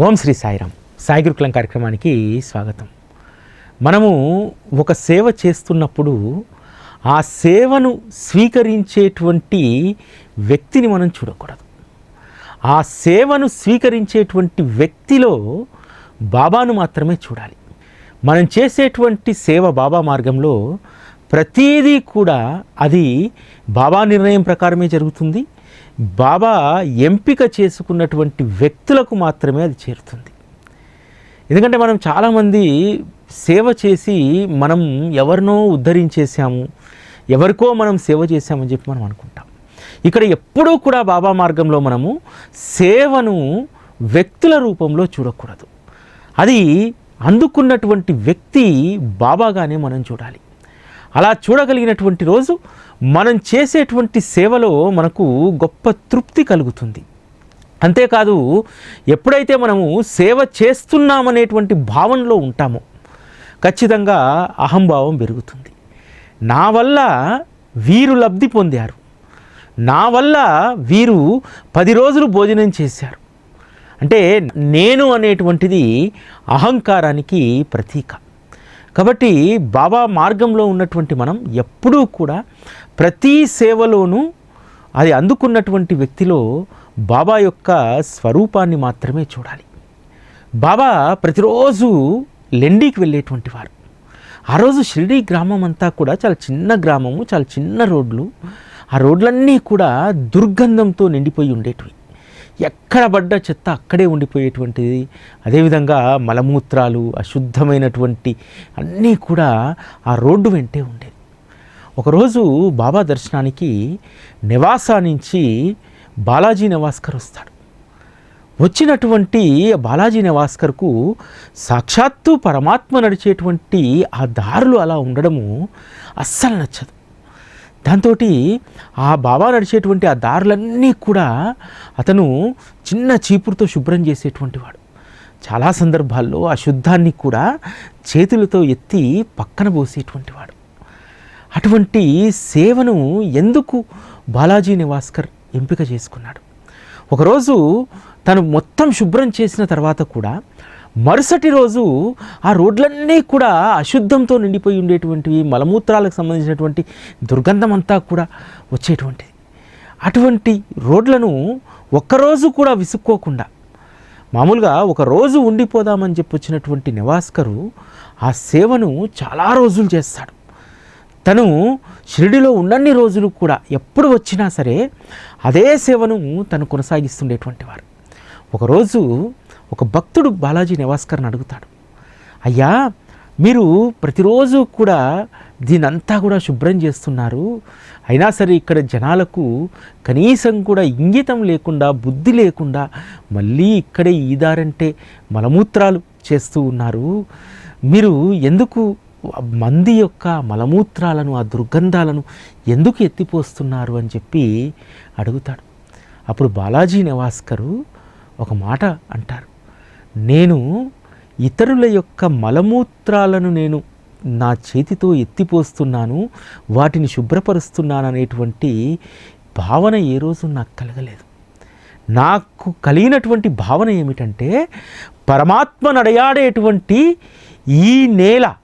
ఓం శ్రీ సాయిరామ్. సాయి గురుకులం కార్యక్రమానికి స్వాగతం. మనము ఒక సేవ చేస్తున్నప్పుడు ఆ సేవను స్వీకరించేటువంటి వ్యక్తిని మనం చూడకూడదు. ఆ సేవను స్వీకరించేటువంటి వ్యక్తిలో బాబాను మాత్రమే చూడాలి. మనం చేసేటువంటి సేవ బాబా మార్గంలో ప్రతీదీ కూడా అది బాబా నిర్ణయం ప్రకారమే జరుగుతుంది. బాబా ఎంపిక చేసుకున్నటువంటి వ్యక్తులకు మాత్రమే అది చేరుతుంది. ఎందుకంటే మనం చాలామంది సేవ చేసి మనం ఎవరినో ఉద్ధరించేసాము ఎవరికో మనం సేవ చేశామని చెప్పి మనం అనుకుంటాం. ఇక్కడ ఎప్పుడూ కూడా బాబా మార్గంలో మనము సేవను వ్యక్తుల రూపంలో చూడకూడదు. అది అందుకున్నటువంటి వ్యక్తి బాబాగానే మనం చూడాలి. అలా చూడగలిగినటువంటి రోజు మనం చేసేటువంటి సేవలో మనకు గొప్ప తృప్తి కలుగుతుంది. అంతేకాదు ఎప్పుడైతే మనము సేవ చేస్తున్నామనేటువంటి భావనలో ఉంటామో ఖచ్చితంగా అహంభావం పెరుగుతుంది. నా వల్ల వీరు లబ్ధి పొందారు. నా వల్ల వీరు పది రోజులు భోజనం చేశారు. అంటే నేను అనేటువంటిది అహంకారానికి ప్రతీక. కాబట్టి బాబా మార్గంలో ఉన్నటువంటి మనం ఎప్పుడూ కూడా ప్రతి సేవలోనూ అది అందుకున్నటువంటి వ్యక్తిలో బాబా యొక్క స్వరూపాన్ని మాత్రమే చూడాలి. బాబా ప్రతిరోజు లెండీకి వెళ్ళేటువంటి వారు. ఆ రోజు షిరిడి గ్రామం అంతా కూడా చాలా చిన్న గ్రామము చాలా చిన్న రోడ్లు. ఆ రోడ్లన్నీ కూడా దుర్గంధంతో నిండిపోయి ఉండేటివి. ఎక్కడ పడ్డ చెత్త అక్కడే ఉండిపోయేటువంటిది. అదేవిధంగా మలమూత్రాలు అశుద్ధమైనటువంటి అన్నీ కూడా ఆ రోడ్డు వెంటే ఉండేది ఒకరోజు బాబా దర్శనానికి నివాసా నుంచి బాలాజీ నివాస్కర్ వస్తాడు. వచ్చినటువంటి బాలాజీ నివాస్కర్కు సాక్షాత్తు పరమాత్మ నడిచేటువంటి ఆ దారులు అలా ఉండడము అస్సలు నచ్చదు. దాంతో ఆ బాబా నడిచేటువంటి ఆ దారులన్నీ కూడా అతను చిన్న చీపురుతో శుభ్రం చేసేటువంటి వాడు. చాలా సందర్భాల్లో ఆ శుద్ధాన్ని కూడా చేతులతో ఎత్తి పక్కన పోసేటువంటి వాడు. అటువంటి సేవను ఎందుకు బాలాజీ నివాస్కర్ ఎంపిక చేసుకున్నాడు? ఒకరోజు తను మొత్తం శుభ్రం చేసిన తర్వాత కూడా మరుసటి రోజు ఆ రోడ్లన్నీ కూడా అశుద్ధంతో నిండిపోయి ఉండేటువంటివి మలమూత్రాలకు సంబంధించినటువంటి దుర్గంధం అంతా కూడా వచ్చేటువంటిది. అటువంటి రోడ్లను ఒక్కరోజు కూడా విసుక్కోకుండా మామూలుగా ఒక రోజు ఉండిపోదామని చెప్పి వచ్చినటువంటి నివాస్కరు ఆ సేవను చాలా రోజులు చేస్తాడు. తను షిరిడిలో ఉన్నన్ని రోజులు కూడా ఎప్పుడు వచ్చినా సరే అదే సేవను తను కొనసాగిస్తుండేటువంటి వారు. ఒకరోజు ఒక భక్తుడు బాలాజీ నివాస్కర్ని అడుగుతాడు అయ్యా మీరు ప్రతిరోజు కూడా దీనంతా కూడా శుభ్రం చేస్తున్నారు. అయినా సరే ఇక్కడ జనాలకు కనీసం కూడా ఇంగితం లేకుండా బుద్ధి లేకుండా మళ్ళీ ఇక్కడే ఈదారంటే మలమూత్రాలు చేస్తూ ఉన్నారు. మీరు ఎందుకు మంది యొక్క మలమూత్రాలను ఆ దుర్గంధాలను ఎందుకు ఎత్తిపోస్తున్నారు? అని చెప్పి అడుగుతాడు. అప్పుడు బాలాజీ నివాస్కరు ఒక మాట అంటారు. నేను ఇతరుల యొక్క మలమూత్రాలను నేను నా చేతితో ఎత్తిపోస్తున్నాను వాటిని శుభ్రపరుస్తున్నాను అనేటువంటి భావన ఏ రోజు నాకు కలగలేదు. నాకు కలిగినటువంటి భావన ఏమిటంటే పరమాత్మ నడయాడేటువంటి ఈ నేల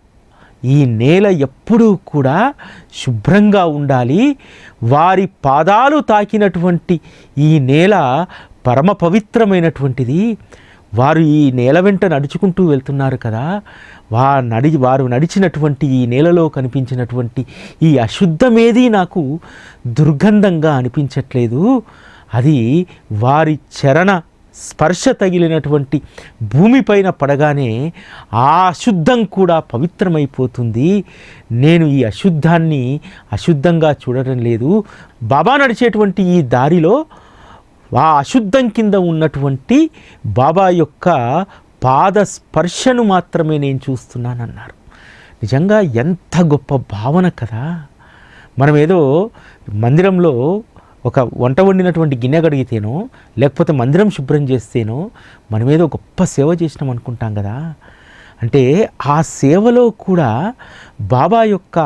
ఈ నేల ఎప్పుడూ కూడా శుభ్రంగా ఉండాలి. వారి పాదాలు తాకినటువంటి ఈ నేల పరమ పవిత్రమైనటువంటిది. వారు ఈ నేల వెంట నడుచుకుంటూ వెళ్తున్నారు కదా. వా నడి వారు నడిచినటువంటి ఈ నేలలో కనిపించినటువంటి ఈ అశుద్ధమేది నాకు దుర్గంధంగా అనిపించట్లేదు. అది వారి చరణ స్పర్శ తగిలినటువంటి భూమిపైన పడగానే ఆ అశుద్ధం కూడా పవిత్రమైపోతుంది. నేను ఈ అశుద్ధాన్ని అశుద్ధంగా చూడడం లేదు. బాబా నడిచేటువంటి ఈ దారిలో ఆ అశుద్ధం కింద ఉన్నటువంటి బాబా యొక్క పాద స్పర్శను మాత్రమే నేను చూస్తున్నానన్నారు. నిజంగా ఎంత గొప్ప భావన కదా! మనం ఏదో మందిరంలో ఒక వంట వండినటువంటి గిన్నె కడిగితేనో లేకపోతే మందిరం శుభ్రం చేస్తేనో మనమేదో గొప్ప సేవ చేసినాం అనుకుంటాం కదా! అంటే ఆ సేవలో కూడా బాబా యొక్క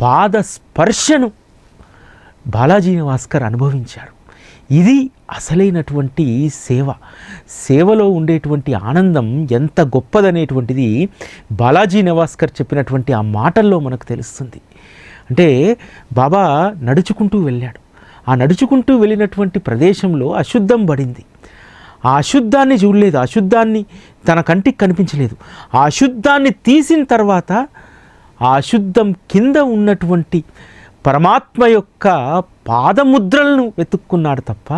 పాద స్పర్శను బాలాజీ భాస్కర్ అనుభవించారు. ఇది అసలైనటువంటి సేవ. సేవలో ఉండేటువంటి ఆనందం ఎంత గొప్పదనేటువంటిది బాలాజీ నివాస్కర్ చెప్పినటువంటి ఆ మాటల్లో మనకు తెలుస్తుంది. అంటే బాబా నడుచుకుంటూ వెళ్ళాడు. ఆ నడుచుకుంటూ వెళ్ళినటువంటి ప్రదేశంలో అశుద్ధం పడింది. ఆ అశుద్ధాన్ని చూడలేదు. అశుద్ధాన్ని తన కంటికి కనిపించలేదు. ఆ అశుద్ధాన్ని తీసిన తర్వాత ఆ అశుద్ధం కింద ఉన్నటువంటి పరమాత్మ యొక్క పాదముద్రలను వెతుక్కున్నాడు తప్ప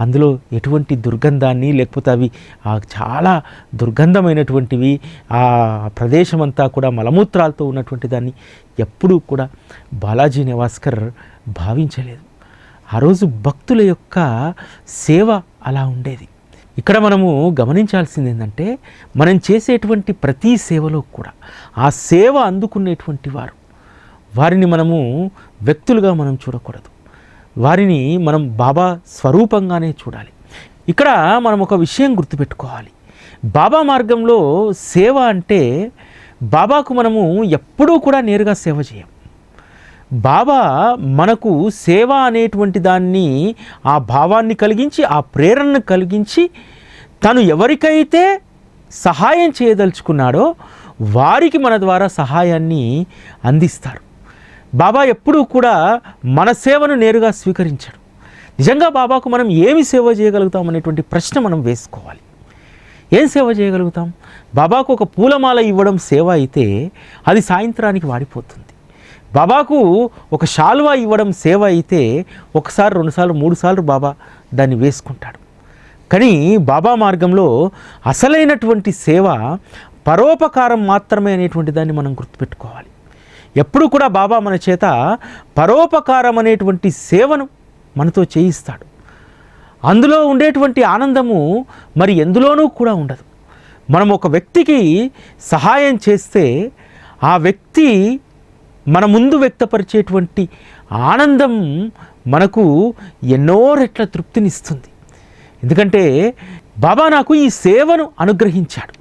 అందులో ఎటువంటి దుర్గంధాన్ని లేకపోతే అవి ఆ చాలా దుర్గంధమైనటువంటివి ఆ ప్రదేశం అంతా కూడా మలమూత్రాలతో ఉన్నటువంటి దాన్ని ఎప్పుడూ కూడా బాలాజీ నివాస్కర్ భావించలేదు. ఆ రోజు భక్తుల యొక్క సేవ అలా ఉండేది. ఇక్కడ మనము గమనించాల్సింది ఏంటంటే మనం చేసేటువంటి ప్రతి సేవలో కూడా ఆ సేవ అందుకునేటువంటి వారు. వారిని మనము వ్యక్తులుగా మనం చూడకూడదు. వారిని మనం బాబా స్వరూపంగానే చూడాలి. ఇక్కడ మనం ఒక విషయం గుర్తుపెట్టుకోవాలి. బాబా మార్గంలో సేవ అంటే బాబాకు మనము ఎప్పుడూ కూడా నేరుగా సేవ చేయం. బాబా మనకు సేవ అనేటువంటి దాన్ని ఆ భావాన్ని కలిగించి ఆ ప్రేరణను కలిగించి తను ఎవరికైతే సహాయం చేయదలుచుకున్నాడో వారికి మన ద్వారా సహాయాన్ని అందిస్తారు. బాబా ఎప్పుడూ కూడా మన సేవను నేరుగా స్వీకరించాడు. నిజంగా బాబాకు మనం ఏమి సేవ చేయగలుగుతాం అనేటువంటి ప్రశ్న మనం వేసుకోవాలి. ఏం సేవ చేయగలుగుతాం? బాబాకు ఒక పూలమాల ఇవ్వడం సేవ అయితే అది సాయంత్రానికి వాడిపోతుంది. బాబాకు ఒక షాల్వా ఇవ్వడం సేవ అయితే ఒకసారి రెండుసార్లు మూడుసార్లు బాబా దాన్ని వేసుకుంటాడు. కానీ బాబా మార్గంలో అసలైనటువంటి సేవ పరోపకారం మాత్రమే అనేటువంటి దాన్ని మనం గుర్తుపెట్టుకోవాలి. ఎప్పుడు కూడా బాబా మన చేత పరోపకారం అనేటువంటి సేవను మనతో చేయిస్తాడు. అందులో ఉండేటువంటి ఆనందము మరి ఎందులోనూ కూడా ఉండదు. మనం ఒక వ్యక్తికి సహాయం చేస్తే ఆ వ్యక్తి మన ముందు వ్యక్తపరిచేటువంటి ఆనందం మనకు ఎన్నో రెట్ల తృప్తినిస్తుంది. ఎందుకంటే బాబా నాకు ఈ సేవను అనుగ్రహించాడు.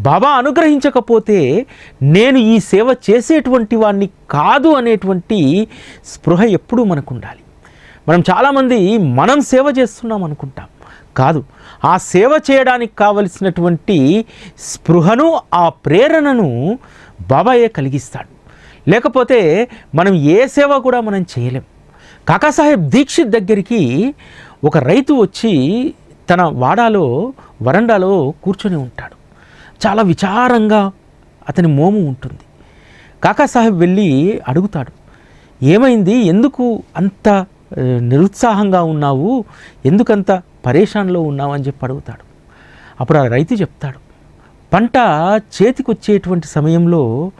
బాబా అనుగ్రహించకపోతే నేను ఈ సేవ చేసేటువంటి వాడిని కాదు అనేటువంటి స్పృహ ఎప్పుడూ మనకు ఉండాలి మనం చాలామంది మనం సేవ చేస్తున్నాం అనుకుంటాం. కాదు ఆ సేవ చేయడానికి కావలసినటువంటి స్పృహను ఆ ప్రేరణను బాబాయే కలిగిస్తాడు. లేకపోతే మనం ఏ సేవ కూడా మనం చేయలేం. కాకాసాహెబ్ దీక్షిత్ దగ్గరికి ఒక రైతు వచ్చి తన వాడాలో వరండాలో కూర్చొని ఉంటాడు. చాలా విచారంగా అతని మోము ఉంటుంది. కాకాసాహెబ్ వెళ్ళి అడుగుతాడు ఏమైంది? ఎందుకు అంత నిరుత్సాహంగా ఉన్నావు? ఎందుకంత పరేషాన్లో ఉన్నావు? అని చెప్పి అడుగుతాడు. అప్పుడు ఆ రైతు చెప్తాడు పంట చేతికొచ్చేటువంటి సమయంలో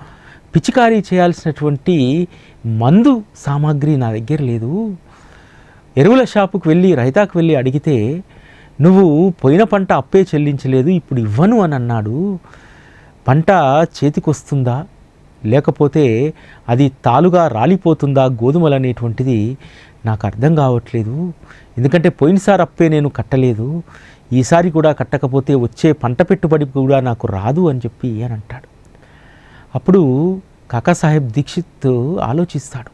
పిచికారీ చేయాల్సినటువంటి మందు సామాగ్రి నా దగ్గర లేదు. ఎరువుల షాపుకు వెళ్ళి రైతాకు వెళ్ళి అడిగితే నువ్వు పోయిన పంట అప్పే చెల్లించలేదు ఇప్పుడు ఇవ్వను అని అన్నాడు. పంట చేతికొస్తుందా? లేకపోతే అది తాలుగా రాలిపోతుందా గోధుమలు అనేటువంటిది నాకు అర్థం కావట్లేదు. ఎందుకంటే పోయినసారి అప్పే నేను కట్టలేదు. ఈసారి కూడా కట్టకపోతే వచ్చే పంట పెట్టుబడి కూడా నాకు రాదు అని చెప్పి అని అంటాడు. అప్పుడు కాకాసాహెబ్ దీక్షిత్ ఆలోచిస్తాడు.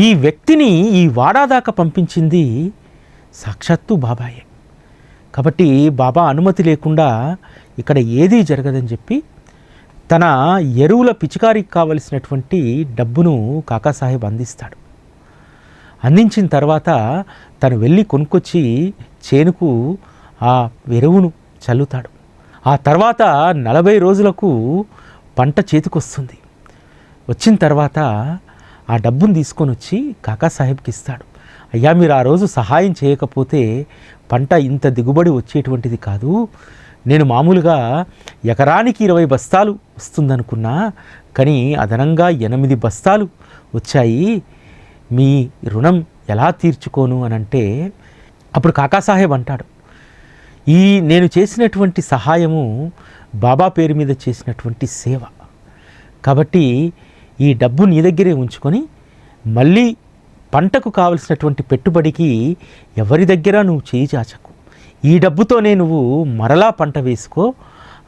ఈ వ్యక్తిని ఈ వాడాదాకా పంపించింది సాక్షాత్తు బాబాయే. కాబట్టి బాబా అనుమతి లేకుండా ఇక్కడ ఏదీ జరగదని చెప్పి తన ఎరువుల పిచికారికి కావలసినటువంటి డబ్బును కాకాసాహెబ్ అందిస్తాడు. అందించిన తర్వాత తను వెళ్ళి కొనుక్కొచ్చి చేనుకు ఆ ఎరువును చల్లుతాడు. ఆ తర్వాత నలభై రోజులకు పంట చేతికొస్తుంది. వచ్చిన తర్వాత ఆ డబ్బును తీసుకొని వచ్చి కాకాసాహెబ్కి ఇస్తాడు. అయ్యా మీరు ఆ రోజు సహాయం చేయకపోతే పంట ఇంత దిగుబడి వచ్చేటువంటిది కాదు. నేను మామూలుగా ఎకరానికి ఇరవై బస్తాలు వస్తుందనుకున్నా కానీ అదనంగా ఎనిమిది బస్తాలు వచ్చాయి. మీ రుణం ఎలా తీర్చుకోను అని అంటే అప్పుడు కాకాసాహెబ్ అంటాడు ఈ నేను చేసినటువంటి సహాయము బాబా పేరు మీద చేసినటువంటి సేవ. కాబట్టి ఈ డబ్బు నీ దగ్గరే ఉంచుకొని మళ్ళీ పంటకు కావలసినటువంటి పెట్టుబడికి ఎవరి దగ్గర నువ్వు చేయి చాచకు? ఈ డబ్బుతోనే నువ్వు మరలా పంట వేసుకో.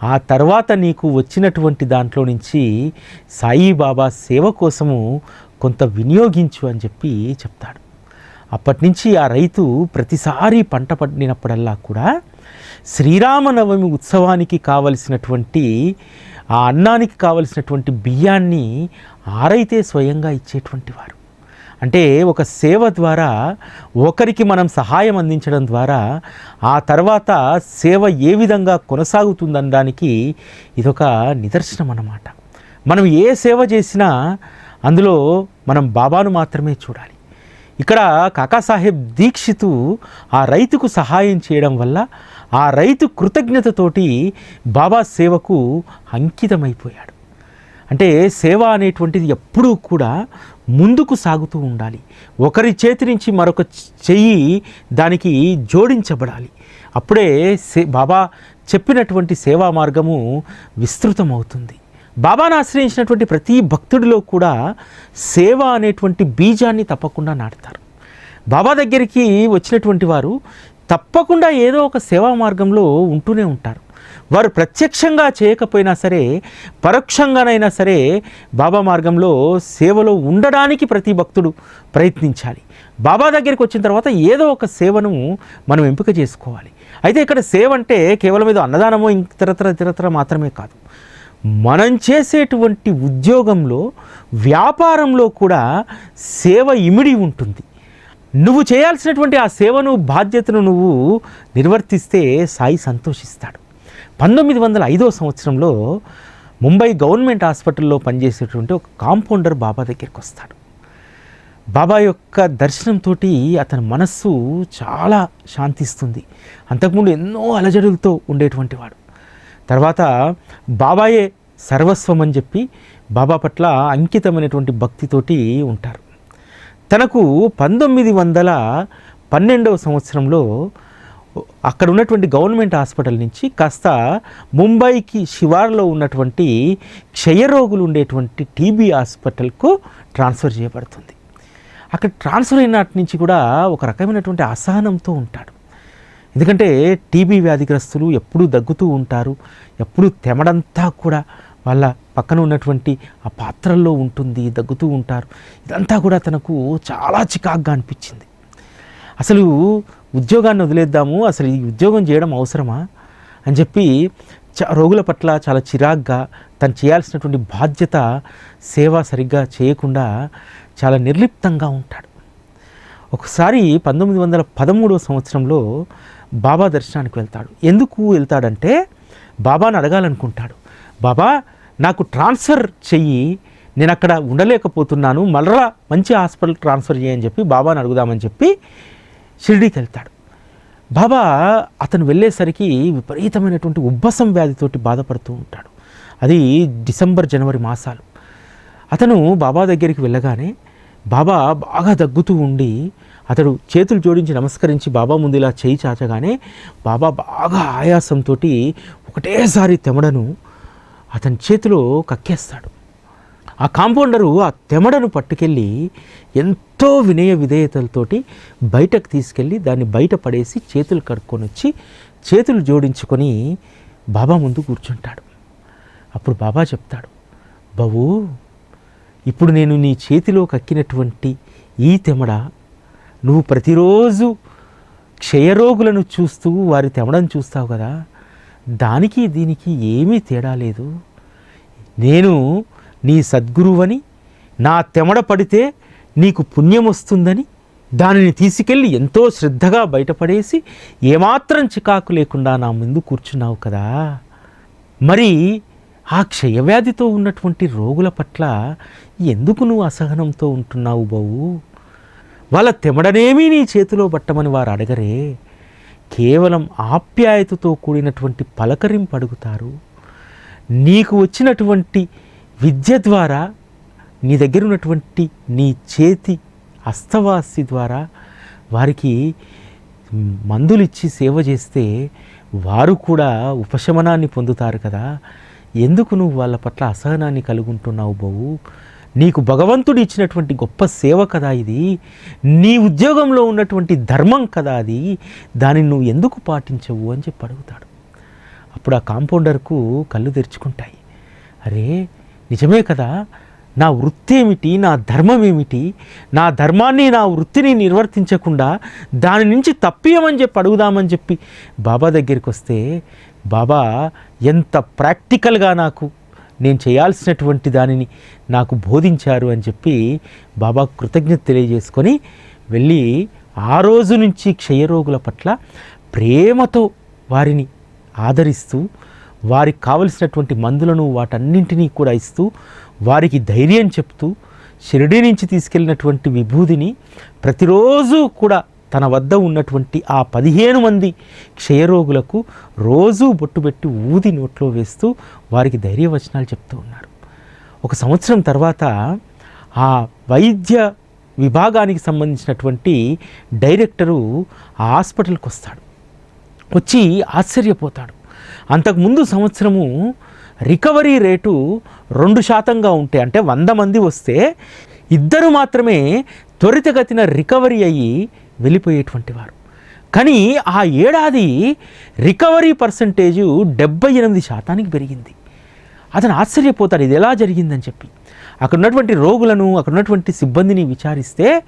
ఆ తర్వాత నీకు వచ్చినటువంటి దాంట్లో నుంచి సాయిబాబా సేవ కోసము కొంత వినియోగించు అని చెప్పి చెప్తాడు. అప్పటి నుంచి ఆ రైతు ప్రతిసారి పంట పండినప్పుడల్లా కూడా శ్రీరామనవమి ఉత్సవానికి కావలసినటువంటి ఆ అన్నానికి కావలసినటువంటి బియ్యాన్ని ఆరైతే స్వయంగా ఇచ్చేటువంటి వారు. అంటే ఒక సేవ ద్వారా ఒకరికి మనం సహాయం అందించడం ద్వారా ఆ తర్వాత సేవ ఏ విధంగా కొనసాగుతుందనడానికి ఇదొక నిదర్శనం అన్నమాట. మనం ఏ సేవ చేసినా అందులో మనం బాబాను మాత్రమే చూడాలి. ఇక్కడ కాకాసాహెబ్ దీక్షితు ఆ రైతుకు సహాయం చేయడం వల్ల ఆ రైతు కృతజ్ఞతతోటి బాబా సేవకు అంకితమైపోయాడు. అంటే సేవ అనేటువంటిది ఎప్పుడూ కూడా ముందుకు సాగుతూ ఉండాలి. ఒకరి చేతి నుంచి మరొక చెయ్యి దానికి జోడించబడాలి. అప్పుడే సే బాబా చెప్పినటువంటి సేవా మార్గము విస్తృతమవుతుంది. బాబాను ఆశ్రయించినటువంటి ప్రతి భక్తుడిలో కూడా సేవ అనేటువంటి బీజాన్ని తప్పకుండా నాటుతారు. బాబా దగ్గరికి వచ్చినటువంటి వారు తప్పకుండా ఏదో ఒక సేవా మార్గంలో ఉంటూనే ఉంటారు. వారు ప్రత్యక్షంగా చేయకపోయినా సరే పరోక్షంగానైనా సరే బాబా మార్గంలో సేవలో ఉండడానికి ప్రతి భక్తుడు ప్రయత్నించాలి. బాబా దగ్గరికి వచ్చిన తర్వాత ఏదో ఒక సేవను మనం ఎంపిక చేసుకోవాలి. అయితే ఇక్కడ సేవ అంటే కేవలం ఏదో అన్నదానమో ఇతరతర ఇతరతర మాత్రమే కాదు. మనం చేసేటువంటి ఉద్యోగంలో వ్యాపారంలో కూడా సేవ ఇమిడి ఉంటుంది. నువ్వు చేయాల్సినటువంటి ఆ సేవను బాధ్యతను నువ్వు నిర్వర్తిస్తే సాయి సంతోషిస్తాడు. పంతొమ్మిది వందల ఐదో సంవత్సరంలో ముంబై గవర్నమెంట్ హాస్పిటల్లో పనిచేసేటువంటి ఒక కాంపౌండర్ బాబా దగ్గరికి వస్తాడు. బాబా యొక్క దర్శనంతో అతని మనస్సు చాలా శాంతిస్తుంది. అంతకుముందు ఎన్నో అలజడులతో ఉండేటువంటి వాడు. తర్వాత బాబాయే సర్వస్వం అని చెప్పి బాబా పట్ల అంకితమైనటువంటి భక్తితోటి ఉంటారు. తనకు పంతొమ్మిది వందల పన్నెండవ సంవత్సరంలో అక్కడ ఉన్నటువంటి గవర్నమెంట్ హాస్పిటల్ నుంచి కాస్త ముంబైకి శివార్లో ఉన్నటువంటి క్షయరోగులు ఉండేటువంటి టీబీ హాస్పిటల్కు ట్రాన్స్ఫర్ చేయబడుతుంది. అక్కడ ట్రాన్స్ఫర్ అయినటి నుంచి కూడా ఒక రకమైనటువంటి అసహనంతో ఉంటాడు. ఎందుకంటే టీబీ వ్యాధిగ్రస్తులు ఎప్పుడూ దగ్గుతూ ఉంటారు ఎప్పుడూ తెమడంతా కూడా వాళ్ళ పక్కన ఉన్నటువంటి ఆ పాత్రల్లో ఉంటుంది దగ్గుతూ ఉంటారు. ఇదంతా కూడా తనకు చాలా చికాగ్గా అనిపించింది. అసలు ఉద్యోగాన్ని వదిలేద్దాము అసలు ఈ ఉద్యోగం చేయడం అవసరమా? అని చెప్పి చ రోగుల పట్ల చాలా చిరాగ్గా తను చేయాల్సినటువంటి బాధ్యత సేవ సరిగ్గా చేయకుండా చాలా నిర్లిప్తంగా ఉంటాడు. ఒకసారి పంతొమ్మిది వందల పదమూడవ సంవత్సరంలో బాబా దర్శనానికి వెళ్తాడు. ఎందుకు వెళ్తాడంటే బాబాను అడగాలనుకుంటాడు. బాబా నాకు ట్రాన్స్ఫర్ చెయ్యి నేను అక్కడ ఉండలేకపోతున్నాను మళ్ళా మంచి హాస్పిటల్ ట్రాన్స్ఫర్ చేయని చెప్పి బాబాను అడుగుదామని చెప్పి షిర్డీకి వెళ్తాడు. బాబా అతను వెళ్ళేసరికి విపరీతమైనటువంటి ఉబ్బసం వ్యాధితోటి బాధపడుతూ ఉంటాడు. అది డిసెంబర్ జనవరి మాసాలు. అతను బాబా దగ్గరికి వెళ్ళగానే బాబా బాగా దగ్గుతూ ఉండి అతడు చేతులు జోడించి నమస్కరించి బాబా ముందు ఇలా చేయి చాచగానే బాబా బాగా ఆయాసంతో ఒకటేసారి తెమడను అతని చేతిలో కక్కేస్తాడు. ఆ కాంపౌండరు ఆ తెమడను పట్టుకెళ్ళి ఎంతో వినయ విధేయతలతోటి బయటకు తీసుకెళ్ళి దాన్ని బయట పడేసి చేతులు కడుక్కొని వచ్చి చేతులు జోడించుకొని బాబా ముందు కూర్చుంటాడు. అప్పుడు బాబా చెప్తాడు బాబు ఇప్పుడు నేను నీ చేతిలో కక్కినటువంటి ఈ తెమడ నువ్వు ప్రతిరోజు క్షయరోగులను చూస్తూ వారి తెమడను చూస్తావు కదా దానికి దీనికి ఏమీ తేడా లేదు. నేను నీ సద్గురువని నా తెమడ పడితే నీకు పుణ్యం వస్తుందని దానిని తీసుకెళ్ళి ఎంతో శ్రద్ధగా బయటపడేసి ఏమాత్రం చికాకు లేకుండా నా ముందు కూర్చున్నావు కదా. మరి ఆ క్షయవ్యాధితో ఉన్నటువంటి రోగుల పట్ల ఎందుకు నువ్వు అసహనంతో ఉంటున్నావు బావు? వాళ్ళ తెమడనేమీ నీ చేతిలో పట్టమని వారు అడగరే. కేవలం ఆప్యాయతతో కూడినటువంటి పలకరింపు అడుగుతారు. నీకు వచ్చినటువంటి విద్య ద్వారా నీ దగ్గర ఉన్నటువంటి నీ చేతి అస్తవాసి ద్వారా వారికి మందులు ఇచ్చి సేవ చేస్తే వారు కూడా ఉపశమనాన్ని పొందుతారు కదా. ఎందుకు నువ్వు వాళ్ళ పట్ల అసహనాన్ని కలుగుంటున్నావు బావు నీకు భగవంతుడు ఇచ్చినటువంటి గొప్ప సేవ కదా ఇది. నీ ఉద్యోగంలో ఉన్నటువంటి ధర్మం కదా అది. దానిని నువ్వు ఎందుకు పాటించవు అని చెప్పి అడుగుతాడు. అప్పుడు ఆ కాంపౌండర్కు కళ్ళు తెరుచుకుంటాయి. అరే నిజమే కదా? నా వృత్తి ఏమిటి నా ధర్మం ఏమిటి నా ధర్మాన్ని నా వృత్తిని నిర్వర్తించకుండా దాని నుంచి తప్పియమని చెప్పి అడుగుదామని చెప్పి బాబా దగ్గరికి వస్తే బాబా ఎంత ప్రాక్టికల్గా నాకు నేను చేయాల్సినటువంటి దానిని నాకు బోధించారు అని చెప్పి బాబా కృతజ్ఞత తెలియజేసుకొని వెళ్ళి ఆ రోజు నుంచి క్షయరోగుల పట్ల ప్రేమతో వారిని ఆదరిస్తూ వారికి కావలసినటువంటి మందులను వాటన్నింటినీ కూడా ఇస్తూ వారికి ధైర్యం చెప్తూ షిరిడి నుంచి తీసుకెళ్ళినటువంటి విభూదిని ప్రతిరోజు కూడా తన వద్ద ఉన్నటువంటి ఆ పదిహేను మంది క్షయరోగులకు రోజూ బొట్టు పెట్టి ఊది నోట్లో వేస్తూ వారికి ధైర్యవచనాలు చెప్తూ ఉన్నారు. ఒక సంవత్సరం తర్వాత ఆ వైద్య విభాగానికి సంబంధించినటువంటి డైరెక్టరు ఆ హాస్పిటల్కి వస్తాడు వచ్చి ఆశ్చర్యపోతాడు. అంతకుముందు సంవత్సరము రికవరీ రేటు రెండు శాతంగా ఉంటే అంటే వంద మంది వస్తే ఇద్దరు మాత్రమే త్వరితగతిన రికవరీ అయ్యి వెళ్ళిపోయేటువంటి వారు కానీ ఆ ఏడాది రికవరీ పర్సంటేజు డెబ్బై ఎనిమిది శాతానికి పెరిగింది. అతను ఆశ్చర్యపోతాడు ఇది ఎలా జరిగిందని చెప్పి. అక్కడ ఉన్నటువంటి రోగులను అక్కడ ఉన్నటువంటి సిబ్బందిని విచారిస్తే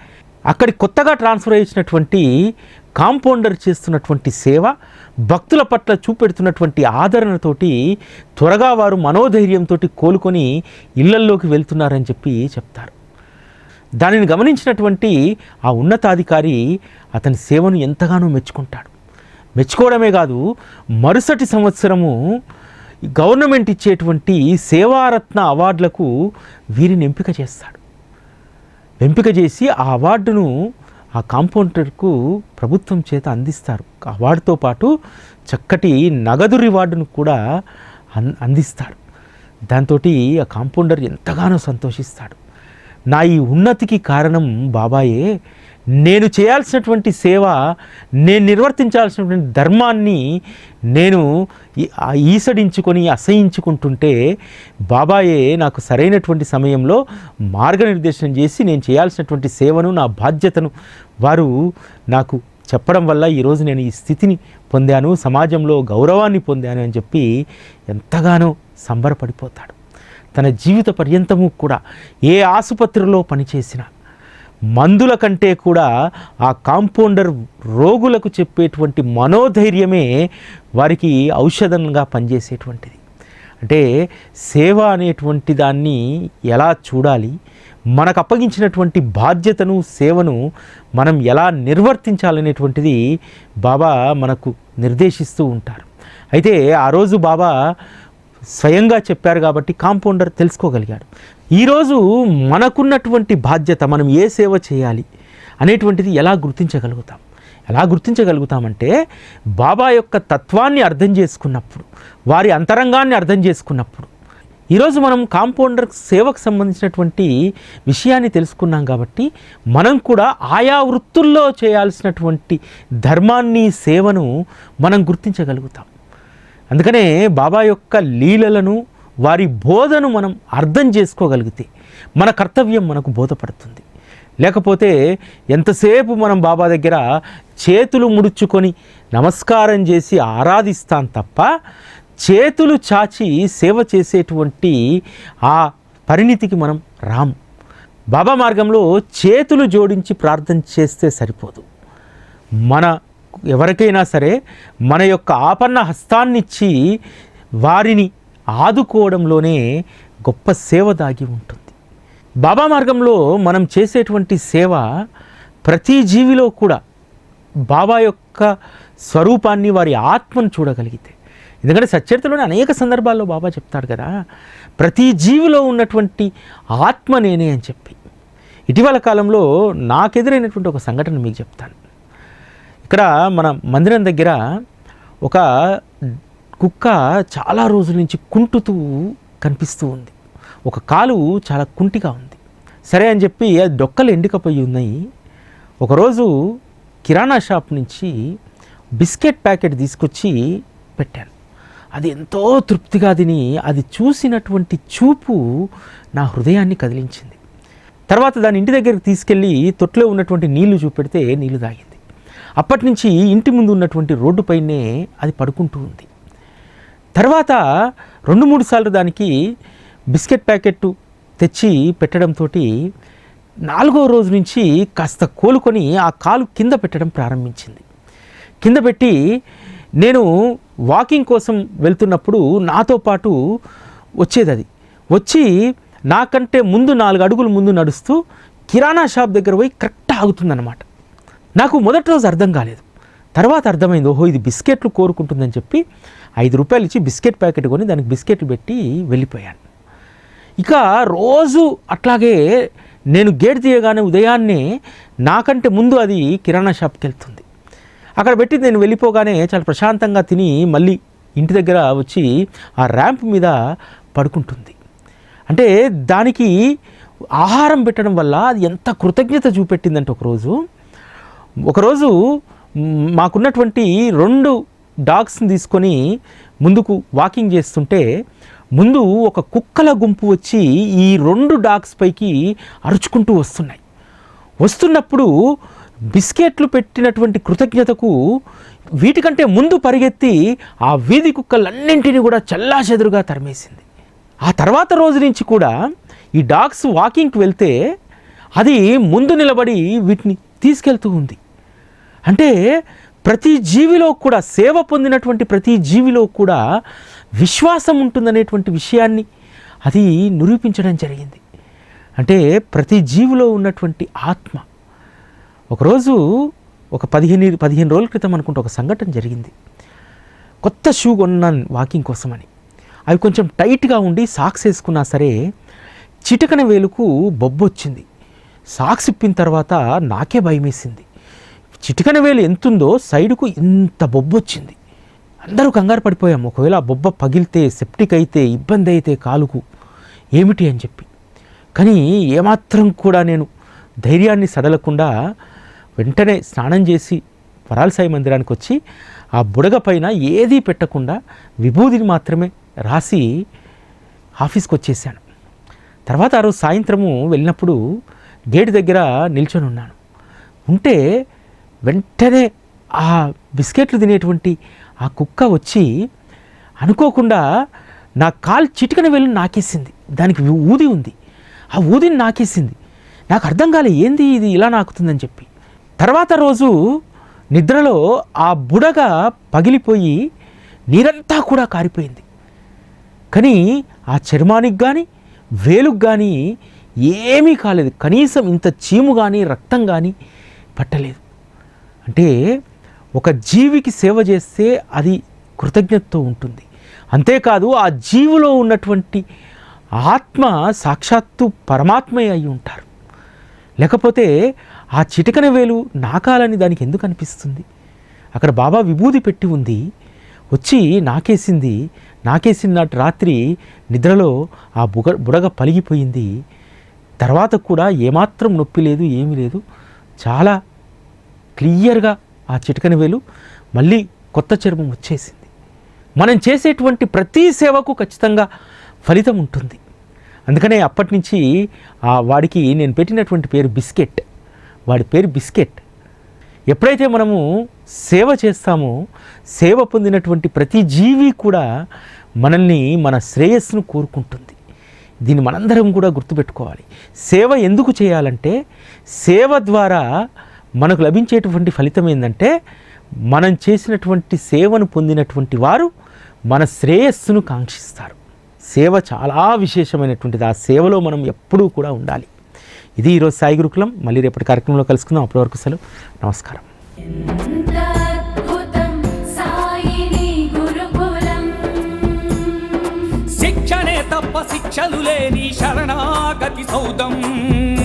అక్కడి కొత్తగా ట్రాన్స్ఫర్ చేసినటువంటి కాంపౌండర్ చేస్తున్నటువంటి సేవ భక్తుల పట్ల చూపెడుతున్నటువంటి ఆదరణతోటి త్వరగా వారు మనోధైర్యంతో కోలుకొని ఇళ్ళల్లోకి వెళ్తున్నారని చెప్పి చెప్తారు. దానిని గమనించినటువంటి ఆ ఉన్నతాధికారి అతని సేవను ఎంతగానో మెచ్చుకుంటాడు. మెచ్చుకోవడమే కాదు మరుసటి సంవత్సరము గవర్నమెంట్ ఇచ్చేటువంటి సేవారత్న అవార్డులకు వీరిని ఎంపిక చేస్తాడు. ఎంపిక చేసి ఆ అవార్డును ఆ కాంపౌండర్కు ప్రభుత్వం చేత అందిస్తారు. అవార్డుతో పాటు చక్కటి నగదు రివార్డును కూడా అన్ అందిస్తారు. దాంతో ఆ కాంపౌండర్ ఎంతగానో సంతోషిస్తాడు. నా ఈ ఉన్నతికి కారణం బాబాయే నేను చేయాల్సినటువంటి సేవ నేను నిర్వర్తించాల్సినటువంటి ధర్మాన్ని నేను ఈ- ఈసడించుకొని అసహించుకుంటుంటే బాబాయే నాకు సరైనటువంటి సమయంలో మార్గనిర్దేశం చేసి నేను చేయాల్సినటువంటి సేవను నా బాధ్యతను వారు నాకు చెప్పడం వల్ల ఈరోజు నేను ఈ స్థితిని పొందాను సమాజంలో గౌరవాన్ని పొందాను అని చెప్పి ఎంతగానో సంబరపడిపోతాడు. తన జీవిత పర్యంతము కూడా ఏ ఆసుపత్రిలో పనిచేసినా మందుల కంటే కూడా ఆ కాంపౌండర్ రోగులకు చెప్పేటువంటి మనోధైర్యమే వారికి ఔషధంగా పనిచేసేటువంటిది. అంటే సేవ అనేటువంటి దాన్ని ఎలా చూడాలి? మనకు అప్పగించినటువంటి బాధ్యతను సేవను మనం ఎలా నిర్వర్తించాలనేటువంటిది బాబా మనకు నిర్దేశిస్తూ ఉంటారు. అయితే ఆ రోజు బాబా స్వయంగా చెప్పారు కాబట్టి కాంపౌండర్ తెలుసుకోగలిగాడు. ఈరోజు మనకున్నటువంటి బాధ్యత మనం ఏ సేవ చేయాలి అనేటువంటిది ఎలా గుర్తించగలుగుతాం? ఎలా గుర్తించగలుగుతామంటే బాబా యొక్క తత్వాన్ని అర్థం చేసుకున్నప్పుడు వారి అంతరంగాన్ని అర్థం చేసుకున్నప్పుడు. ఈరోజు మనం కాంపౌండర్ సేవకు సంబంధించినటువంటి విషయాన్ని తెలుసుకున్నాం కాబట్టి మనం కూడా ఆయా వృత్తుల్లో చేయాల్సినటువంటి ధర్మాన్ని సేవను మనం గుర్తించగలుగుతాం. అందుకనే బాబా యొక్క లీలలను వారి బోధను మనం అర్థం చేసుకోగలిగితే మన కర్తవ్యం మనకు బోధపడుతుంది. లేకపోతే ఎంతసేపు మనం బాబా దగ్గర చేతులు ముడుచుకొని నమస్కారం చేసి ఆరాధిస్తాం తప్ప చేతులు చాచి సేవ చేసేటువంటి ఆ పరిణితికి మనం రాము. బాబా మార్గంలో చేతులు జోడించి ప్రార్థన చేస్తే సరిపోదు. మన ఎవరికైనా సరే మన యొక్క ఆపన్న హస్తాన్నిచ్చి వారిని ఆదుకోవడంలోనే గొప్ప సేవ దాగి ఉంటుంది. బాబా మార్గంలో మనం చేసేటువంటి సేవ ప్రతి జీవిలో కూడా బాబా యొక్క స్వరూపాన్ని వారి ఆత్మను చూడగలిగితే. ఎందుకంటే సచ్చరితలోని అనేక సందర్భాల్లో బాబా చెప్తాడు కదా ప్రతి జీవిలో ఉన్నటువంటి ఆత్మ నేనే అని చెప్పి. ఇటీవల కాలంలో నాకెదురైనటువంటి ఒక సంఘటన మీకు చెప్తాను. ఇక్కడ మన మందిరం దగ్గర ఒక కుక్క చాలా రోజుల నుంచి కుంటుతూ కనిపిస్తూ ఉంది. ఒక కాలు చాలా కుంటిగా ఉంది. సరే అని చెప్పి అది డొక్కలు ఎండికపోయి ఉన్నాయి. ఒకరోజు కిరాణా షాప్ నుంచి బిస్కెట్ ప్యాకెట్ తీసుకొచ్చి పెట్టాను. అది ఎంతో తృప్తిగా తిని అది చూసినటువంటి చూపు నా హృదయాన్ని కదిలించింది. తర్వాత దాని ఇంటి దగ్గరికి తీసుకెళ్ళి తొట్లో ఉన్నటువంటి నీళ్ళు చూపెడితే నీళ్ళు తాగింది. అప్పటి నుంచి ఇంటి ముందు ఉన్నటువంటి రోడ్డుపైనే అది పడుకుంటూ ఉంది. తర్వాత రెండు మూడు సార్లు దానికి బిస్కెట్ ప్యాకెట్ తెచ్చి పెట్టడంతో నాలుగో రోజు నుంచి కాస్త కోలుకొని ఆ కాలు కింద పెట్టడం ప్రారంభించింది. కింద పెట్టి నేను వాకింగ్ కోసం వెళ్తున్నప్పుడు నాతో పాటు వచ్చేది అది. వచ్చి నాకంటే ముందు నాలుగు అడుగులు ముందు నడుస్తూ కిరాణా షాప్ దగ్గర పోయి కరెక్ట్ ఆగుతుందన్నమాట. నాకు మొదటి రోజు అర్థం కాలేదు. తర్వాత అర్థమైంది ఓహో ఇది బిస్కెట్లు కోరుకుంటుందని చెప్పి ఐదు రూపాయలు ఇచ్చి బిస్కెట్ ప్యాకెట్ కొని దానికి బిస్కెట్లు పెట్టి వెళ్ళిపోయాను. ఇక రోజు అట్లాగే నేను గేట్ తీయగానే ఉదయాన్నే నాకంటే ముందు అది కిరాణా షాప్కి వెళ్తుంది. అక్కడ పెట్టి నేను వెళ్ళిపోగానే చాలా ప్రశాంతంగా తిని మళ్ళీ ఇంటి దగ్గర వచ్చి ఆ ర్యాంప్ మీద పడుకుంటుంది. అంటే దానికి ఆహారం పెట్టడం వల్ల అది ఎంత కృతజ్ఞత చూపెట్టిందంటే ఒకరోజు ఒకరోజు మాకున్నటువంటి రెండు డాగ్స్ని తీసుకొని ముందుకు వాకింగ్ చేస్తుంటే ముందు ఒక కుక్కల గుంపు వచ్చి ఈ రెండు డాగ్స్ పైకి అరుచుకుంటూ వస్తున్నాయి. వస్తున్నప్పుడు బిస్కెట్లు పెట్టినటువంటి కృతజ్ఞతకు వీటికంటే ముందు పరిగెత్తి ఆ వీధి కుక్కలన్నింటినీ కూడా చల్లాచెదురుగా తరిమేసింది. ఆ తర్వాత రోజు నుంచి కూడా ఈ డాగ్స్ వాకింగ్కి వెళ్తే అది ముందు నిలబడి వీటిని తీసుకెళ్తూ ఉంది. అంటే ప్రతి జీవిలో కూడా సేవ పొందినటువంటి ప్రతి జీవిలో కూడా విశ్వాసం ఉంటుందనేటువంటి విషయాన్ని అది నిరూపించడం జరిగింది. అంటే ప్రతి జీవిలో ఉన్నటువంటి ఆత్మ. ఒకరోజు ఒక పదిహేను పదిహేను రోజుల క్రితం అనుకుంటే ఒక సంఘటన జరిగింది. కొత్త షూ కొన్నాను వాకింగ్ కోసమని. అవి కొంచెం టైట్గా ఉండి సాక్స్ వేసుకున్నా సరే చిటికన వేలుకు బొబ్బు వచ్చింది సాక్స్ ఇప్పిన తర్వాత నాకే భయమేసింది. చిటికన వేలు ఎంతుందో సైడుకు ఇంత బొబ్బు వచ్చింది అందరూ కంగారు పడిపోయాం. ఒకవేళ ఆ బొబ్బ పగిలితే సెప్టిక్ అయితే ఇబ్బంది అయితే కాలుకు. ఏమిటి అని చెప్పి. కానీ ఏమాత్రం కూడా నేను ధైర్యాన్ని సడలకుండా వెంటనే స్నానం చేసి వరాలసాయి మందిరానికి వచ్చి ఆ బుడగ పైన ఏదీ పెట్టకుండా విభూదిని మాత్రమే రాసి ఆఫీస్కి వచ్చేసాను. తర్వాత ఆ రోజు సాయంత్రము వెళ్ళినప్పుడు గేట్ దగ్గర నిల్చొని ఉన్నాను ఉంటే వెంటనే ఆ బిస్కెట్లు తినేటువంటి ఆ కుక్క వచ్చి అనుకోకుండా నా కాలు చిటికన వెళ్ళి నాకేసింది. దానికి ఊది ఉంది. ఆ ఊదిని నాకేసింది. నాకు అర్థం కాలే ఏంది ఇది ఇలా నాకుతుందని చెప్పి. తర్వాత రోజు నిద్రలో ఆ బుడగ పగిలిపోయి నీరంతా కూడా కారిపోయింది. కానీ ఆ చర్మానికి కానీ వేలుకు కానీ ఏమీ కాలేదు. కనీసం ఇంత చీము కానీ రక్తం కానీ పట్టలేదు. అంటే ఒక జీవికి సేవ చేస్తే అది కృతజ్ఞతతో ఉంటుంది. అంతేకాదు ఆ జీవిలో ఉన్నటువంటి ఆత్మ సాక్షాత్తు పరమాత్మే అయి ఉంటారు. లేకపోతే ఆ చిటికన వేలు నాకాలని దానికి ఎందుకు అనిపిస్తుంది? అక్కడ బాబా విభూది పెట్టి ఉంది. వచ్చి నాకేసింది నాకేసిన నాటి రాత్రి నిద్రలో ఆ బుగ బుడగ పలిగిపోయింది. తర్వాత కూడా ఏమాత్రం నొప్పి లేదు ఏమీ లేదు. చాలా క్లియర్గా ఆ చిటికని వేలు మళ్ళీ కొత్త చర్మం వచ్చేసింది. మనం చేసేటువంటి ప్రతి సేవకు ఖచ్చితంగా ఫలితం ఉంటుంది. అందుకనే అప్పటి నుంచి ఆ వాడికి నేను పెట్టినటువంటి పేరు బిస్కెట్. వాడి పేరు బిస్కెట్. ఎప్పుడైతే మనము సేవ చేస్తామో సేవ పొందినటువంటి ప్రతి జీవి కూడా మనల్ని మన శ్రేయస్సును కోరుకుంటుంది. దీన్ని మనందరం కూడా గుర్తుపెట్టుకోవాలి. సేవ ఎందుకు చేయాలంటే సేవ ద్వారా మనకు లభించేటువంటి ఫలితం ఏంటంటే మనం చేసినటువంటి సేవను పొందినటువంటి వారు మన శ్రేయస్సును కాంక్షిస్తారు. సేవ చాలా విశేషమైనటువంటిది. ఆ సేవలో మనం ఎప్పుడూ కూడా ఉండాలి. ఇది ఈరోజు సాయి గురుకులం. మళ్ళీ రేపటి కార్యక్రమంలో కలుసుకుందాం. అప్పటి వరకు సెలవు. నమస్కారం. శిక్షణే తప్ప శిక్షలు లేని శరణాగతి సౌదం.